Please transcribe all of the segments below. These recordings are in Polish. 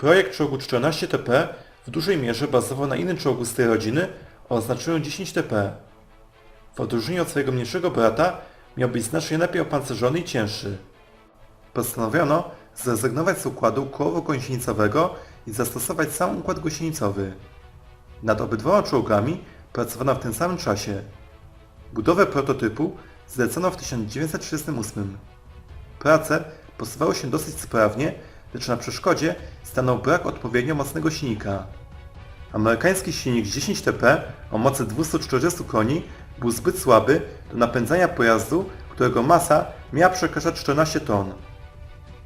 Projekt czołgu 14TP w dużej mierze bazował na innym czołgu z tej rodziny o oznaczeniu 10TP. W odróżnieniu od swojego mniejszego brata miał być znacznie lepiej opancerzony i cięższy. Postanowiono zrezygnować z układu kołowo-gąsienicowego i zastosować sam układ gąsienicowy. Nad obydwoma czołgami pracowano w tym samym czasie. Budowę prototypu zlecono w 1938. Prace posuwały się dosyć sprawnie, lecz na przeszkodzie stanął brak odpowiednio mocnego silnika. Amerykański silnik 10TP o mocy 240 koni był zbyt słaby do napędzania pojazdu, którego masa miała przekraczać 14 ton.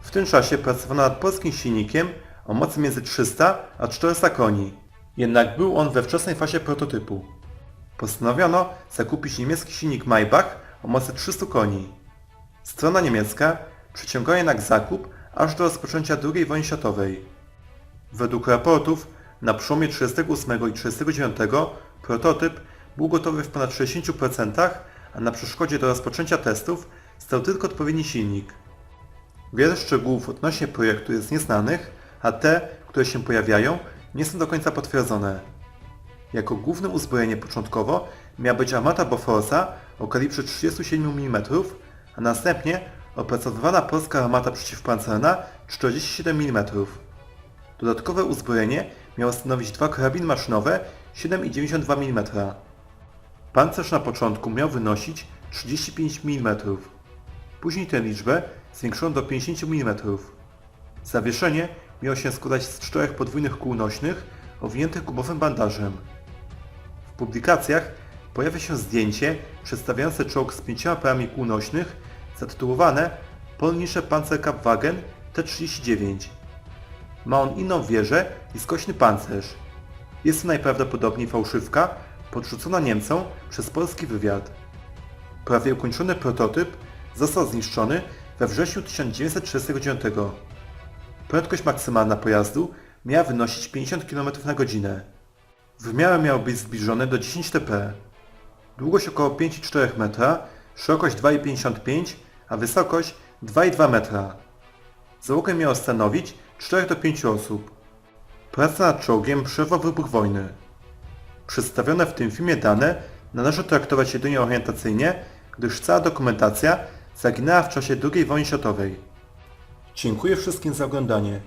W tym czasie pracowano nad polskim silnikiem o mocy między 300 a 400 koni. Jednak był on we wczesnej fazie prototypu. Postanowiono zakupić niemiecki silnik Maybach o mocy 300 koni. Strona niemiecka przeciągała jednak zakup aż do rozpoczęcia II wojny światowej. Według raportów na przełomie 1938 i 1939 prototyp był gotowy w ponad 60%, a na przeszkodzie do rozpoczęcia testów stał tylko odpowiedni silnik. Wiele szczegółów odnośnie projektu jest nieznanych, a te, które się pojawiają, nie są do końca potwierdzone. Jako główne uzbrojenie początkowo miała być armata Boforsa o kalibrze 37 mm, a następnie opracowywana polska armata przeciwpancerna 47 mm. Dodatkowe uzbrojenie miało stanowić dwa karabiny maszynowe 7,92 mm. Pancerz na początku miał wynosić 35 mm. Później tę liczbę zwiększono do 50 mm. Zawieszenie miało się składać z czterech podwójnych kół nośnych owiniętych gumowym bandażem. W publikacjach pojawia się zdjęcie przedstawiające czołg z pięcioma parami kół nośnych zatytułowane Polnische Panzerkampfwagen T-39. Ma on inną wieżę i skośny pancerz. Jest to najprawdopodobniej fałszywka podrzucona Niemcom przez polski wywiad. Prawie ukończony prototyp został zniszczony we wrześniu 1939. Prędkość maksymalna pojazdu miała wynosić 50 km na godzinę. W miarę miał być zbliżony do 10 TP. Długość około 5,4 metra, szerokość 2,55, a wysokość 2,2 metra. Załogę miało stanowić 4 do 5 osób. Praca nad czołgiem przerwał wybuch wojny. Przedstawione w tym filmie dane należy traktować jedynie orientacyjnie, gdyż cała dokumentacja zaginęła w czasie II wojny światowej. Dziękuję wszystkim za oglądanie.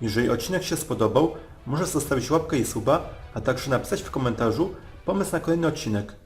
Jeżeli odcinek się spodobał, możesz zostawić łapkę i suba, a także napisać w komentarzu pomysł na kolejny odcinek.